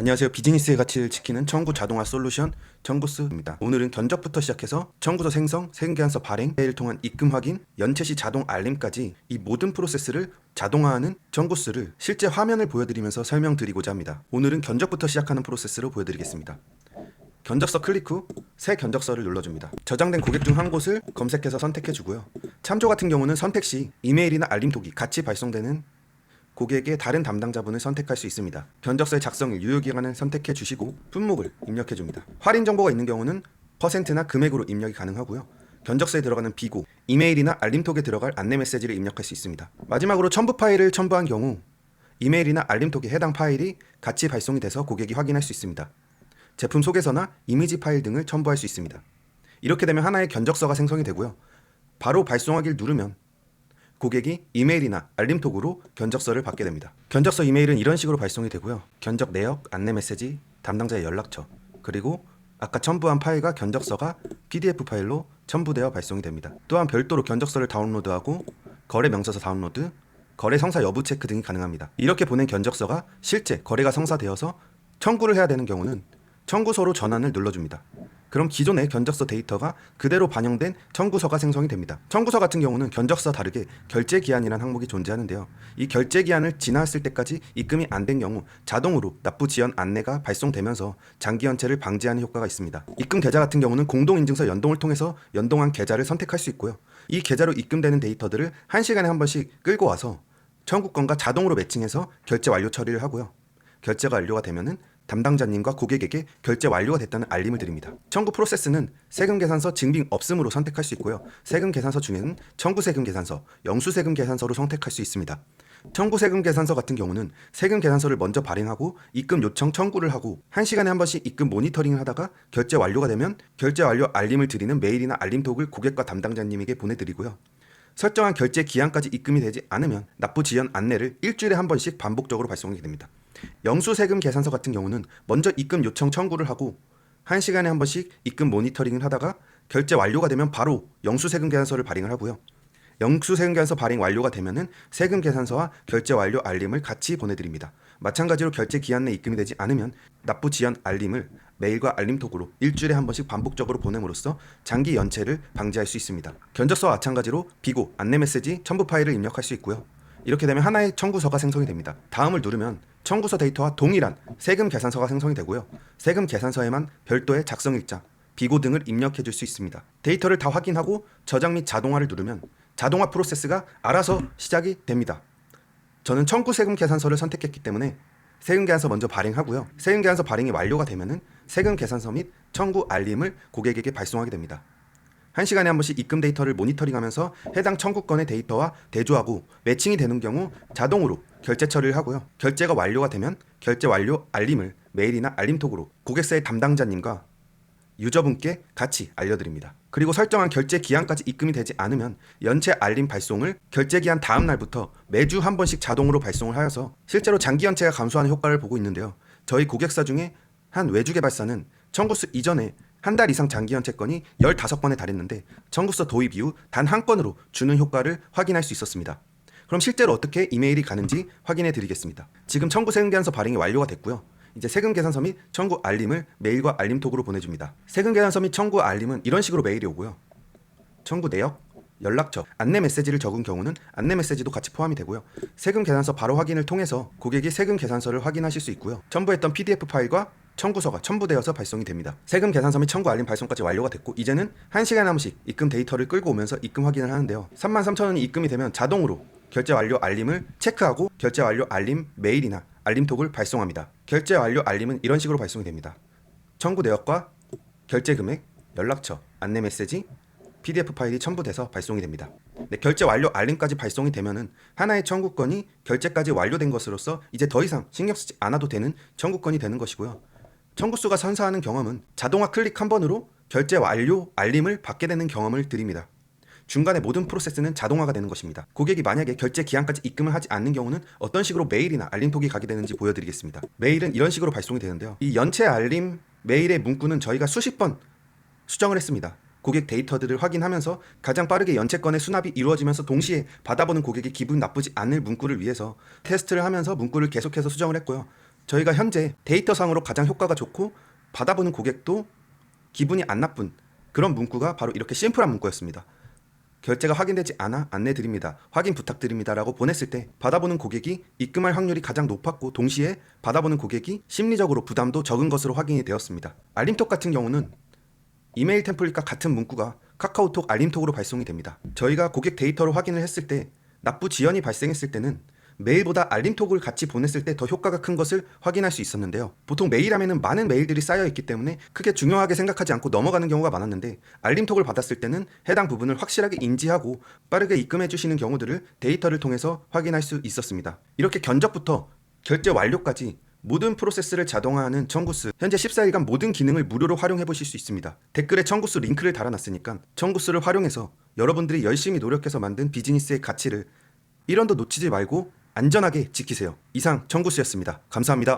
안녕하세요. 비즈니스의 가치를 지키는 청구 자동화 솔루션 청구스입니다. 오늘은 견적부터 시작해서 청구서 생성, 세금계산서 발행, 를 통한 입금 확인, 연체 시 자동 알림까지 이 모든 프로세스를 자동화하는 청구스를 실제 화면을 보여드리면서 설명드리고자 합니다. 오늘은 견적부터 시작하는 프로세스로 보여드리겠습니다. 견적서 클릭 후 새 견적서를 눌러줍니다. 저장된 고객 중 한 곳을 검색해서 선택해주고요. 참조 같은 경우는 선택 시 이메일이나 알림 톡이 같이 발송되는 고객의 다른 담당자분을 선택할 수 있습니다. 견적서의 작성일, 유효기간을 선택해 주시고 품목을 입력해 줍니다. 할인 정보가 있는 경우는 퍼센트나 금액으로 입력이 가능하고요. 견적서에 들어가는 비고, 이메일이나 알림톡에 들어갈 안내 메시지를 입력할 수 있습니다. 마지막으로 첨부 파일을 첨부한 경우 이메일이나 알림톡에 해당 파일이 같이 발송이 돼서 고객이 확인할 수 있습니다. 제품 소개서나 이미지 파일 등을 첨부할 수 있습니다. 이렇게 되면 하나의 견적서가 생성이 되고요. 바로 발송하기를 누르면 고객이 이메일이나 알림톡으로 견적서를 받게 됩니다. 견적서 이메일은 이런 식으로 발송이 되고요. 견적 내역, 안내 메시지, 담당자의 연락처, 그리고 아까 첨부한 파일과 견적서가 PDF 파일로 첨부되어 발송이 됩니다. 또한 별도로 견적서를 다운로드하고 거래 명세서 다운로드, 거래 성사 여부 체크 등이 가능합니다. 이렇게 보낸 견적서가 실제 거래가 성사되어서 청구를 해야 되는 경우는 청구서로 전환을 눌러줍니다. 그럼 기존의 견적서 데이터가 그대로 반영된 청구서가 생성이 됩니다. 청구서 같은 경우는 견적서 다르게 결제 기한이라는 항목이 존재하는데요. 이 결제 기한을 지났을 때까지 입금이 안 된 경우 자동으로 납부 지연 안내가 발송되면서 장기 연체를 방지하는 효과가 있습니다. 입금 계좌 같은 경우는 공동 인증서 연동을 통해서 연동한 계좌를 선택할 수 있고요. 이 계좌로 입금되는 데이터들을 1시간에 한 번씩 끌고 와서 청구권과 자동으로 매칭해서 결제 완료 처리를 하고요. 결제가 완료가 되면은 담당자님과 고객에게 결제 완료가 됐다는 알림을 드립니다. 청구 프로세스는 세금 계산서 증빙 없음으로 선택할 수 있고요. 세금 계산서 중에는 청구 세금 계산서, 영수 세금 계산서로 선택할 수 있습니다. 청구 세금 계산서 같은 경우는 세금 계산서를 먼저 발행하고 입금 요청 청구를 하고 1시간에 한 번씩 입금 모니터링을 하다가 결제 완료가 되면 결제 완료 알림을 드리는 메일이나 알림톡을 고객과 담당자님에게 보내드리고요. 설정한 결제 기한까지 입금이 되지 않으면 납부 지연 안내를 일주일에 한 번씩 반복적으로 발송하게 됩니다. 영수세금 계산서 같은 경우는 먼저 입금 요청 청구를 하고 1시간에 한 번씩 입금 모니터링을 하다가 결제 완료가 되면 바로 영수세금 계산서를 발행을 하고요. 영수세금 계산서 발행 완료가 되면은 세금 계산서와 결제 완료 알림을 같이 보내드립니다. 마찬가지로 결제 기한 내 입금이 되지 않으면 납부 지연 알림을 메일과 알림톡으로 일주일에 한 번씩 반복적으로 보냄으로써 장기 연체를 방지할 수 있습니다. 견적서와 마찬가지로 비고, 안내 메시지, 첨부 파일을 입력할 수 있고요. 이렇게 되면 하나의 청구서가 생성이 됩니다. 다음을 누르면 청구서 데이터와 동일한 세금 계산서가 생성이 되고요. 세금 계산서에만 별도의 작성 일자, 비고 등을 입력해 줄 수 있습니다. 데이터를 다 확인하고 저장 및 자동화를 누르면 자동화 프로세스가 알아서 시작이 됩니다. 저는 청구 세금 계산서를 선택했기 때문에 세금 계산서 먼저 발행하고요. 세금 계산서 발행이 완료가 되면은 세금 계산서 및 청구 알림을 고객에게 발송하게 됩니다. 한 시간에 한 번씩 입금 데이터를 모니터링하면서 해당 청구권의 데이터와 대조하고 매칭이 되는 경우 자동으로 결제 처리를 하고요. 결제가 완료가 되면 결제 완료 알림을 메일이나 알림톡으로 고객사의 담당자님과 유저분께 같이 알려드립니다. 그리고 설정한 결제 기한까지 입금이 되지 않으면 연체 알림 발송을 결제 기한 다음 날부터 매주 한 번씩 자동으로 발송을 하여서 실제로 장기 연체가 감소하는 효과를 보고 있는데요. 저희 고객사 중에 한 외주 개발사는 청구수 이전에 한 달 이상 장기 연체권이 15번에 달했는데 청구서 도입 이후 단 한 건으로 주는 효과를 확인할 수 있었습니다. 그럼 실제로 어떻게 이메일이 가는지 확인해 드리겠습니다. 지금 청구 세금 계산서 발행이 완료가 됐고요. 이제 세금 계산서 및 청구 알림을 메일과 알림톡으로 보내줍니다. 세금 계산서 및 청구 알림은 이런 식으로 메일이 오고요. 청구 내역, 연락처, 안내 메시지를 적은 경우는 안내 메시지도 같이 포함이 되고요. 세금 계산서 바로 확인을 통해서 고객이 세금 계산서를 확인하실 수 있고요. 첨부했던 PDF 파일과 청구서가 첨부되어서 발송이 됩니다. 세금 계산서 및 청구 알림 발송까지 완료가 됐고 이제는 1시간에 한 번씩 입금 데이터를 끌고 오면서 입금 확인을 하는데요. 33,000원이 입금이 되면 자동으로 결제 완료 알림을 체크하고 결제 완료 알림 메일이나 알림톡을 발송합니다. 결제 완료 알림은 이런 식으로 발송이 됩니다. 청구 내역과 결제 금액, 연락처, 안내 메시지, PDF 파일이 첨부돼서 발송이 됩니다. 네, 결제 완료 알림까지 발송이 되면은 하나의 청구권이 결제까지 완료된 것으로서 이제 더 이상 신경 쓰지 않아도 되는 청구권이 되는 것이고요. 청구수가 선사하는 경험은 자동화 클릭 한 번으로 결제 완료 알림을 받게 되는 경험을 드립니다. 중간에 모든 프로세스는 자동화가 되는 것입니다. 고객이 만약에 결제 기한까지 입금을 하지 않는 경우는 어떤 식으로 메일이나 알림톡이 가게 되는지 보여드리겠습니다. 메일은 이런 식으로 발송이 되는데요. 이 연체 알림 메일의 문구는 저희가 수십 번 수정을 했습니다. 고객 데이터들을 확인하면서 가장 빠르게 연체권의 수납이 이루어지면서 동시에 받아보는 고객이 기분 나쁘지 않을 문구를 위해서 테스트를 하면서 문구를 계속해서 수정을 했고요. 저희가 현재 데이터상으로 가장 효과가 좋고 받아보는 고객도 기분이 안 나쁜 그런 문구가 바로 이렇게 심플한 문구였습니다. 결제가 확인되지 않아 안내 드립니다. 확인 부탁드립니다라고 보냈을 때 받아보는 고객이 입금할 확률이 가장 높았고 동시에 받아보는 고객이 심리적으로 부담도 적은 것으로 확인이 되었습니다. 알림톡 같은 경우는 이메일 템플릿과 같은 문구가 카카오톡 알림톡으로 발송이 됩니다. 저희가 고객 데이터를 확인을 했을 때 납부 지연이 발생했을 때는 메일보다 알림톡을 같이 보냈을 때 더 효과가 큰 것을 확인할 수 있었는데요. 보통 메일 하면은 많은 메일들이 쌓여 있기 때문에 크게 중요하게 생각하지 않고 넘어가는 경우가 많았는데 알림톡을 받았을 때는 해당 부분을 확실하게 인지하고 빠르게 입금해 주시는 경우들을 데이터를 통해서 확인할 수 있었습니다. 이렇게 견적부터 결제 완료까지 모든 프로세스를 자동화하는 청구스 현재 14일간 모든 기능을 무료로 활용해 보실 수 있습니다. 댓글에 청구스 링크를 달아놨으니까 청구스를 활용해서 여러분들이 열심히 노력해서 만든 비즈니스의 가치를 1원도 놓치지 말고 안전하게 지키세요. 이상 청구스였습니다. 감사합니다.